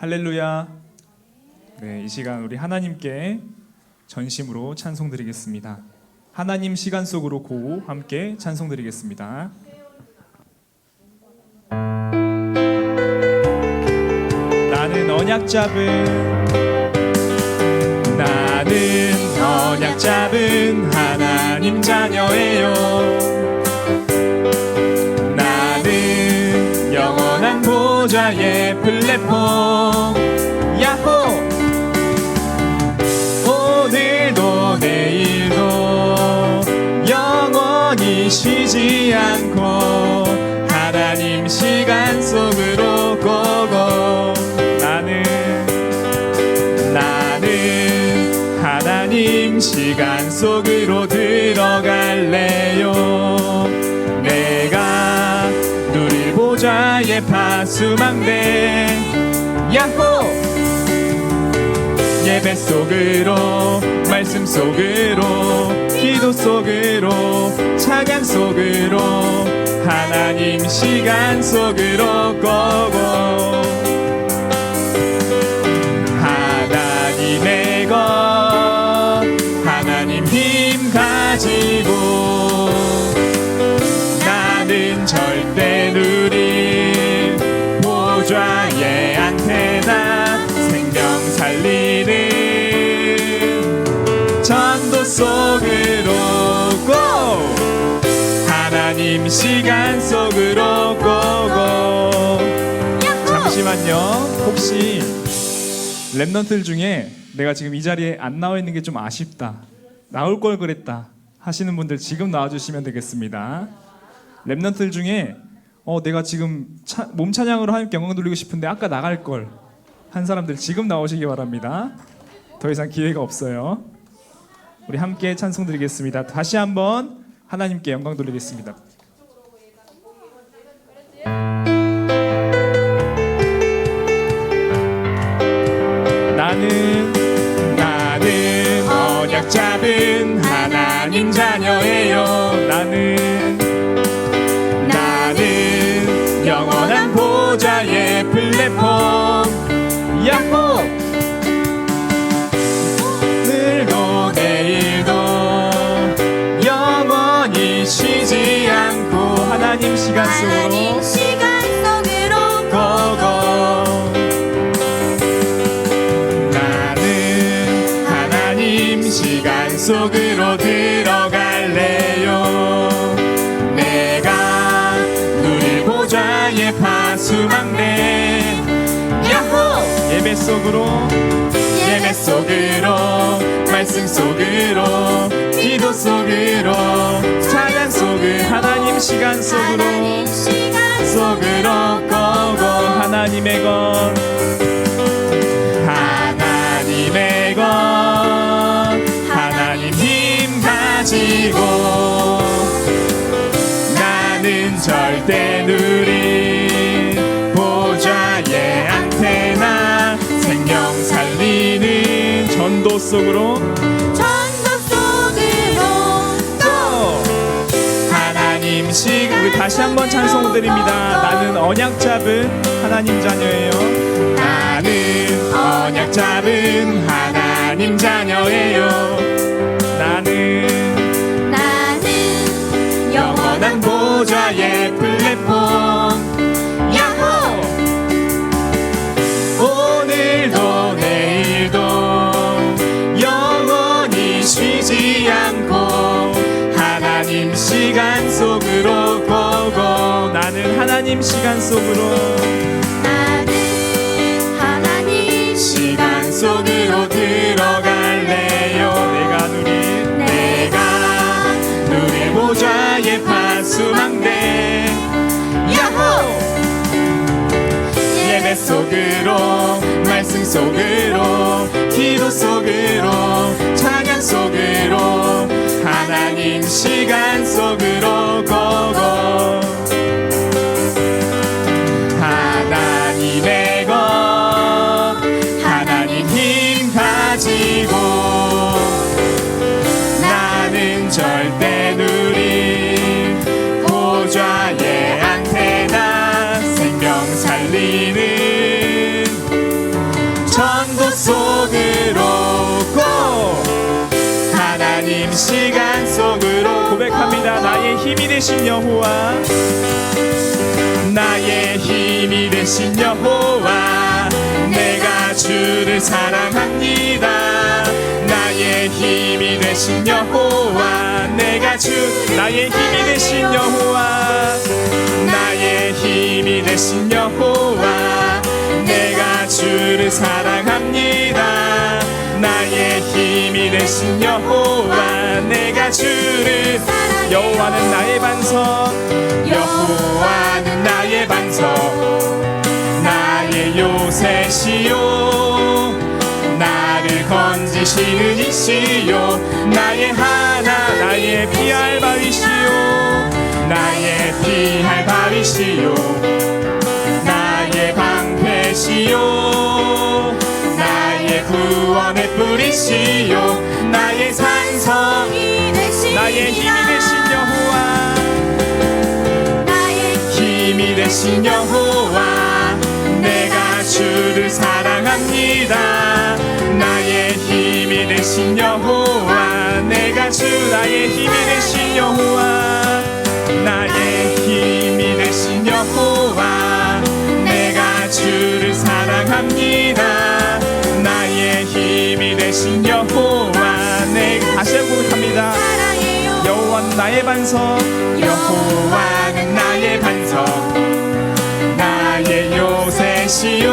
할렐루야. 네, 이 시간 우리 하나님께 전심으로 찬송 드리겠습니다. 하나님 시간 속으로 고 함께 찬송 드리겠습니다. 나는 언약 잡은 나는 언약 잡은 하나님 자녀예요. 보좌의 플랫폼. 야호! 오늘도 내일도 영원히 쉬지 않고 하나님 시간 속으로 고고. 나는 나는 하나님 시간 속으로 들 수망대. 야호! 예배 속으로 말씀 속으로 기도 속으로 찬양 속으로 하나님 시간 속으로 고고. 하나님의 것 하나님 힘 가지고 하나님 시간 속으로 고고. 잠시만요. 혹시 랩넌트들 중에 내가 지금 이 자리에 안 나와 있는 게 좀 아쉽다 나올 걸 그랬다 하시는 분들 지금 나와주시면 되겠습니다. 랩넌트들 중에 어 내가 지금 차, 몸 찬양으로 하나님께 영광 돌리고 싶은데 아까 나갈 걸 한 사람들 지금 나오시기 바랍니다. 더 이상 기회가 없어요. 우리 함께 찬송 드리겠습니다. 다시 한번 하나님께 영광 돌리겠습니다 나는 나는 언약 잡은 하나님 자녀예요. 나는 나는 영원한 보좌의 플랫폼. 야호! 오늘도 내일도 영원히 쉬지 않고 하나님 시간 속으 속으로 들어갈래요? 내가 누릴 보좌의 파수망대 야호! 예배 속으로 예배 속으로 말씀 속으로 기도 속으로 찬양 속으로 하나님 시간 속으로 하나님 시간 속으로. 고고 하나님의 것 가지고 나는 절대 누린 보좌의 안테나 생명 살리는 전도 속으로 전도 속으로 또 하나님 시 우리 다시 한번 찬송 드립니다. 나는 언약 잡은 하나님 자녀예요. 나는 언약 잡은 하나님 자녀예요. 보좌의 플랫폼. 야호! 오늘도 내일도 영원히 쉬지 않고 하나님 시간 속으로 고고 나는 하나님 시간 속으로 나는 하나님 시간 속으로 들어갈 파수망대 야호! 예배 속으로 말씀 속으로 기도 속으로 찬양 속으로 하나님 시간 속으로 고고 힘이 되신 여호와. 나의 힘이 되신 여호와. 내가 주를 사랑합니다. 나의 힘이 되신 여호와. 내가 주 나의 힘이 되신 여호와. 나의 힘이 되신 여호와. 내가 주를 사랑합니다. 나의 힘이 되신 여호와 내가 주를 여호와는 나의 반석 여호와는 나의 반석. 나의 요새시요. 나를 건지시는 이시요. 나의 하나 나의 피할 바위시요. 나의 피할 바위시요. 나의 방패시요. 나의 구원의 뿌리시요 나의 산성 힘이 되신 나의 힘이 되신 여호와. 나의 힘이 되신 여호와. 내가 주를 사랑합니다. 나의 힘이 되신 여호와. 내가 주 나의 힘이 되신 여호와. 나의 힘이 되신 여호와. 내가 주를 사랑합니다. 나의 힘이 되신 여호와 나의 반석. 여호와는 나의 반석. 나의 요새시요.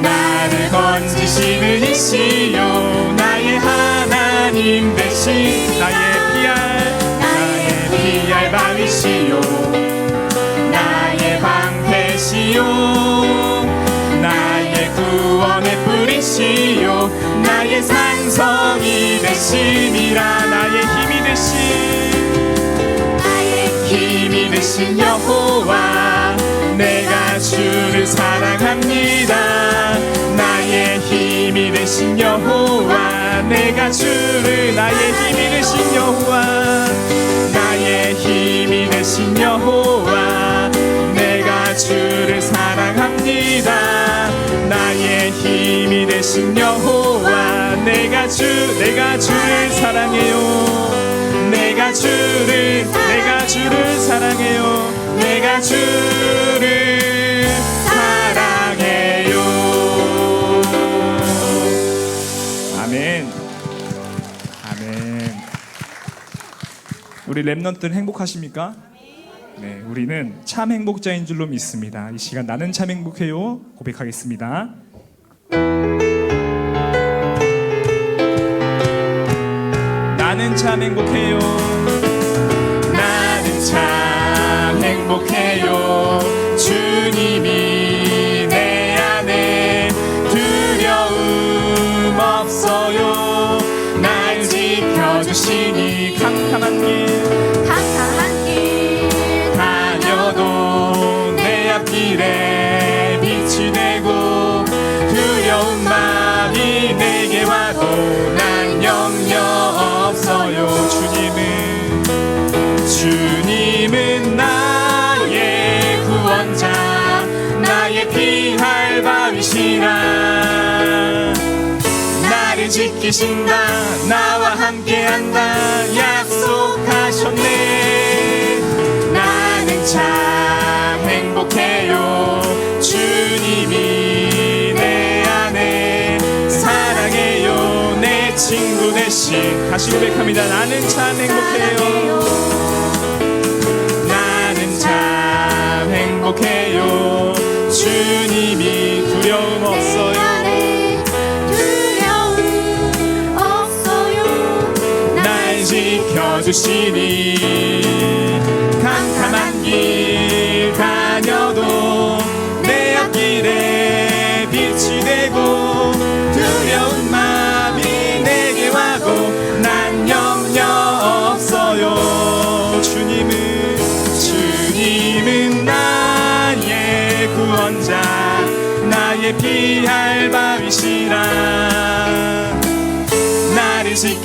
나를 건지시는 이시요. 나의 하나님 되신 나의 피할 나의 피할 바위시요. 나의 방패시요 뿌리시요 나의 산성이 되심이라 나의 힘이 되신 나의 힘이 되신 여호와 내가 주를 사랑합니다. 나의 힘이 되신 여호와 내가 주를 나의 힘이 되신 여호와. 나의 힘이 되신 여호와 내가 주를 사랑합니다 되신 여호와 내가 주 내가 주를 사랑해요. 내가 주를 내가 주를 사랑해요. 내가 주를 사랑해요. 아멘. 아멘. 우리 랩런들 행복하십니까? 네 우리는 참 행복자인 줄로 믿습니다. 이 시간 나는 참 행복해요. 고백하겠습니다 참 행복해요. 나는 참 행복해요. 주님이 내 안에 두려움 없어요. 날 지켜주시니 캄캄한 길 지키신다. 나와 함께한다. 약속하셨네. 나는 참 행복해요. 주님이 내 안에 사랑해요. 내 친구 대신 다시 고백합니다. 나는 참 행복해요. 나는 참 행복해요. 주님이 두려움 내 없어요 주시니 캄캄한 길 다녀도 내 앞길에 빛이 되고 두려운 마음이 내게 와도 난 염려 없어요. 주님은 주님은 나의 구원자 나의 피할 바위시라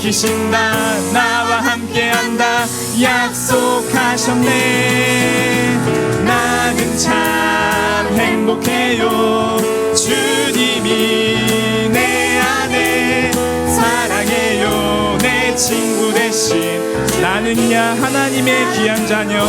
지키신다. 나와 함께한다. 약속하셨네. 나는 참 행복해요. 주님이 내 안에 사랑해요. 내 나는야 하나님의 귀한 자녀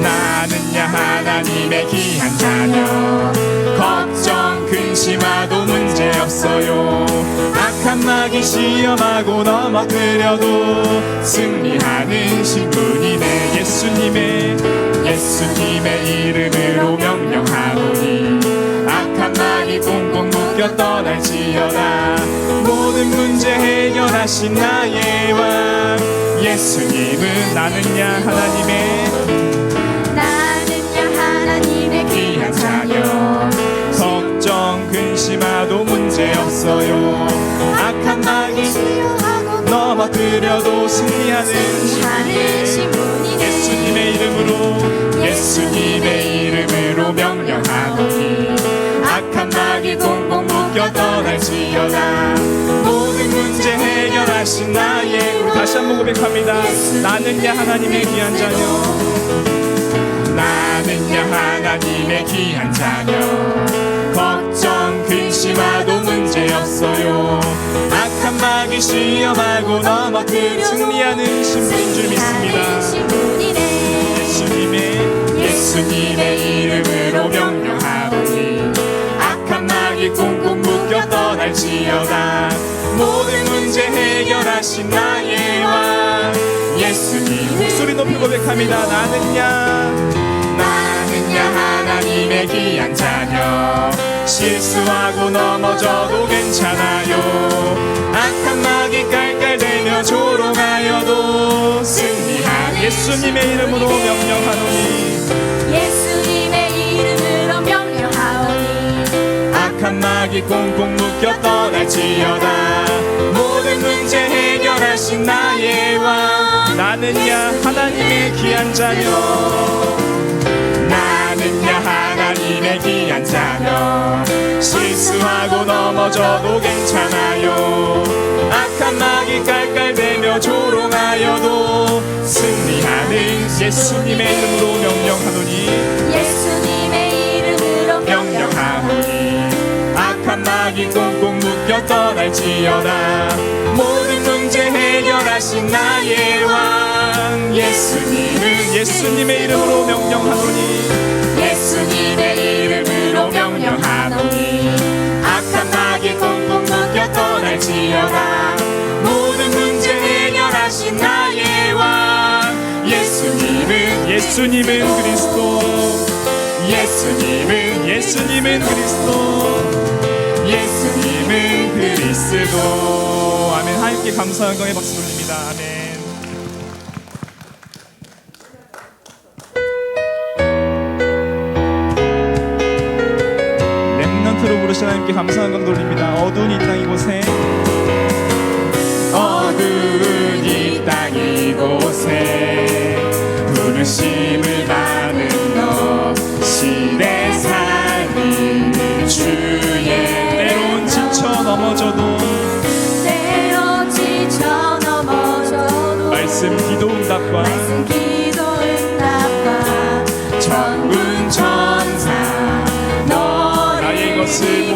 나는야 하나님의 귀한 자녀. 걱정 근심하도 문제없어요. 악한 마귀 시험하고 넘어뜨려도 승리하는 신분이네 예수님의 예수님의 이름으로 명령하노니. 악한 마귀 꽁꽁 묶여 떠날지어다. 모든 문제 해결하신 나의 왕 예수님은 나는 야 하나님의 자녀 걱정 근심하도 문제없어요. 악한 마귀 치유하고 넘어뜨려도 승리하는 하는 신분이네. 예수님의 이름으로 예수님의 이름으로 명령하노니. 악한 마귀 꽁꽁 묶여 떠날지어다. 모든 문제 해결하신 나의 다시 한번 고백합니다. 나는 야 하나님의 귀한 자녀 나는 야 하나님의 귀한 자녀. 걱정 근심하도 문제없어요. 악한 마귀 시험하고 넘어뜨려 승리하는 신분인 줄 믿습니다. 예수님의 예수님의 이름으로 명령하노니 악한 마귀 꽁꽁 묶여 떠날지어다. 모든 문제 해결하신 나의 왕. 예수님 목소리 높이 고백합니다. 나는야 나는야 하나님의 귀한 자녀. 실수하고 넘어져도 괜찮아요. 악한 마귀 깔깔대며 조롱하여도 승리하는 예수님의 이름으로 명령하노니. 예수님의 이름으로 명령하오니. 악한 마귀 꽁꽁 묶여 떠날지어다. 모든 문제 해결하신 나의 왕. 나는 야 하나님의 귀한 자녀 하나님의 귀한 자녀 실수하고 넘어져도 괜찮아요. 악한 마귀 깔깔대며 조롱하여도 승리하는 예수님의 이름으로 명령하노니. 예수님의 이름으로 명령하노니. 악한 마귀 꽁꽁 묶여 떠날지어다. 모든 문제 해결하신 나의 왕. 예수님은 예수님의 이름으로 명령하노니 예수님의 이름으로 명령하노니? 악한 마귀 꽁꽁 묶여 떠날지어다. 모든 문제 해결하신 나의 왕 예수님은 예수님은 그리스도. 예수님은 예수님은 그리스도. 예수님은 그리스도. 아멘. 하나님께 감사 영광의 박수 돌립니다. 아멘 랩넌트로 부르신 하나님께 감사 영광 돌립니다. 어두운 이 땅 이곳에. 어두운 이 땅 이곳에 부르심을 받은 너 시대 살린 주의 때론 지쳐 넘어져도 때로 지쳐 넘어져도 말씀 기도 응답과 말씀 기도 응답과 전군 천사 너를 나의 것을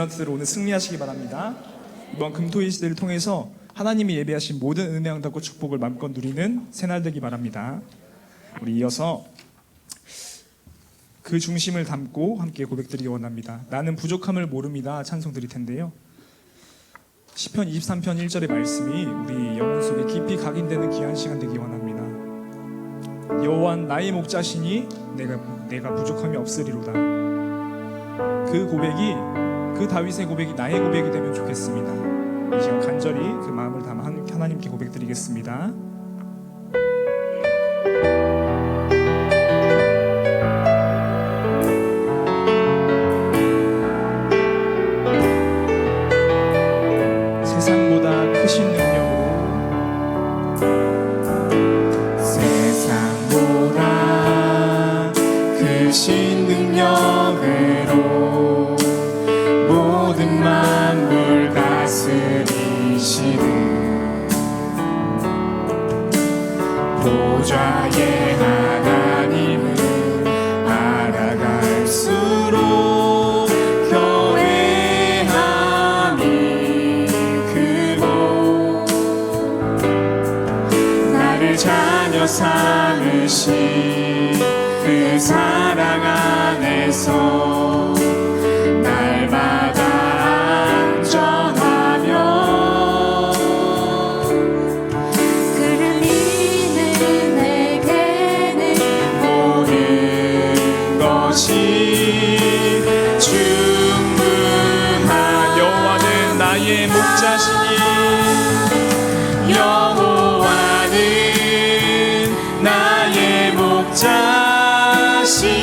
렘넌트들 오늘 승리하시기 바랍니다. 이번 금토일 시대를 통해서 하나님이 예배하신 모든 은혜 응답과 축복을 마음껏 누리는 새날 되기 바랍니다. 우리 이어서 그 중심을 담고 함께 고백드리기 원합니다. 나는 부족함을 모릅니다. 찬송 드릴 텐데요. 시편 23편 1절의 말씀이 우리 영혼 속에 깊이 각인되는 귀한 시간 되기 원합니다. 여호와 나의 목자시니 내가 내가 부족함이 없으리로다. 그 고백이 그 다윗의 고백이 나의 고백이 되면 좋겠습니다. 이 시간 간절히 그 마음을 담아 한- 하나님께 고백드리겠습니다. 목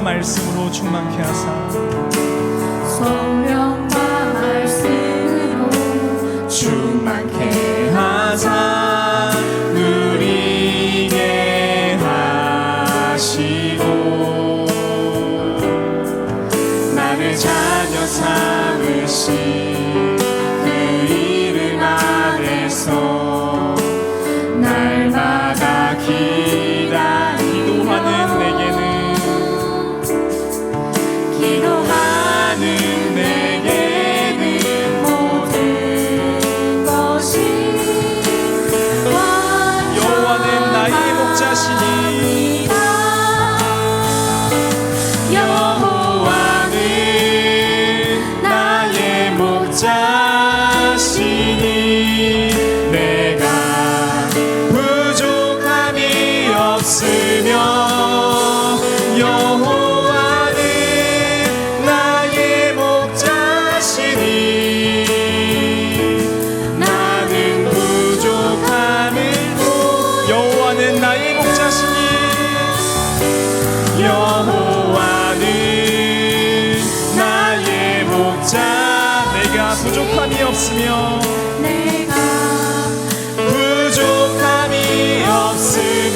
말씀으로 충만케 하사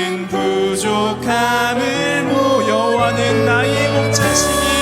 나는 부족함을 모 여호와는 여호와는 나의 목자시니